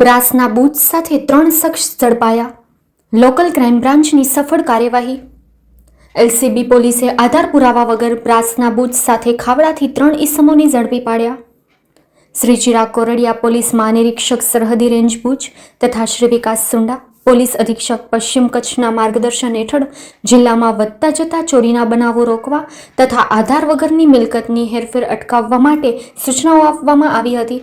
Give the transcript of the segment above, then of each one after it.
બ્રાસના booth સાથે ત્રણ શખ્સ ઝડપાયા. લોકલ ક્રાઇમ બ્રાન્ચની સફળ કાર્યવાહી. એલસીબી પોલીસે આધાર પુરાવા વગર બ્રાસના બૂથ સાથે ખાવડાથી ત્રણ ઇસમોને ઝડપી પાડ્યા. શ્રી ચિરાગ કોરડિયા પોલીસ મહાનિરીક્ષક સરહદી રેન્જ ભુજ તથા શ્રી વિકાસ સુંડા પોલીસ અધિક્ષક પશ્ચિમ કચ્છના માર્ગદર્શન હેઠળ જિલ્લામાં વધતા જતા ચોરીના બનાવો રોકવા તથા આધાર વગરની મિલકતની હેરફેર અટકાવવા માટે સૂચનાઓ આપવામાં આવી હતી.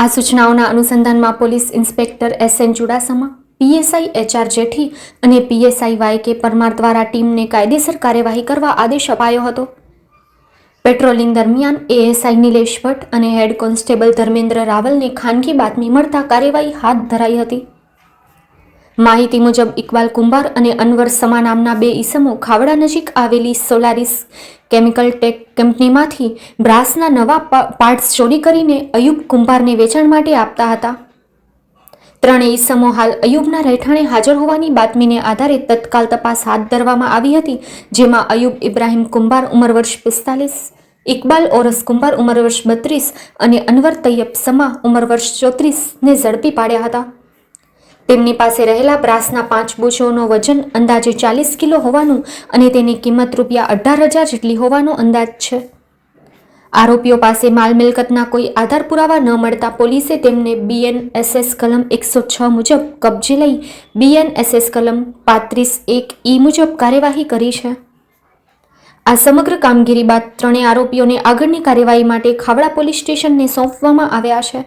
આ સૂચનાઓના અનુસંધાનમાં police inspector S N Chudasama, PSI HR Jethi અને પીએસઆઈ વાય કે પરમાર દ્વારા ટીમને કાયદેસર કાર્યવાહી કરવા આદેશ અપાયો હતો. પેટ્રોલિંગ દરમિયાન એએસઆઈ નિલેશ ભટ્ટ અને હેડ કોન્સ્ટેબલ ધર્મેન્દ્ર રાવલને ખાનગી બાતમી મળતા કાર્યવાહી હાથ ધરાઈ હતી. માહિતી મુજબ, ઇકબાલ કુંભાર અને અનવર સમા નામના બે ઈસમો ખાવડા નજીક આવેલી સોલારિસ કેમિકલ ટેક કંપનીમાંથી બ્રાસના નવા પાર્ટ્સ ચોરી કરીને અયુબ કુંભારને વેચાણ માટે આપતા હતા. ત્રણેય ઈસમો હાલ અયુબના રહેઠાણે હાજર હોવાની બાતમીને આધારે તત્કાલ તપાસ હાથ ધરવામાં આવી હતી, જેમાં અયુબ ઇબ્રાહિમ કુંભાર ઉંમર વર્ષ પિસ્તાલીસ, ઇકબાલ ઓરસ કુંભાર ઉંમર વર્ષ બત્રીસ અને અનવર તૈયબ સમા ઉંમર વર્ષ ચોત્રીસને ઝડપી પાડ્યા હતા. તેમની પાસે રહેલા બ્રાસના પાંચ બુશોનો વજન અંદાજે ચાલીસ કિલો હોવાનું અને તેની કિંમત રૂપિયા અઢાર હજાર જેટલી હોવાનો અંદાજ છે. આરોપીઓ પાસે માલ મિલકતના કોઈ આધાર પુરાવા ન મળતા પોલીસે તેમને બીએનએસએસ કલમ એકસો છ મુજબ કબજે લઈ બીએનએસએસ કલમ પાંત્રીસ એક ઈ મુજબ કાર્યવાહી કરી છે. આ સમગ્ર કામગીરી બાદ ત્રણેય આરોપીઓને આગળની કાર્યવાહી માટે ખાવડા પોલીસ સ્ટેશનને સોંપવામાં આવ્યા છે.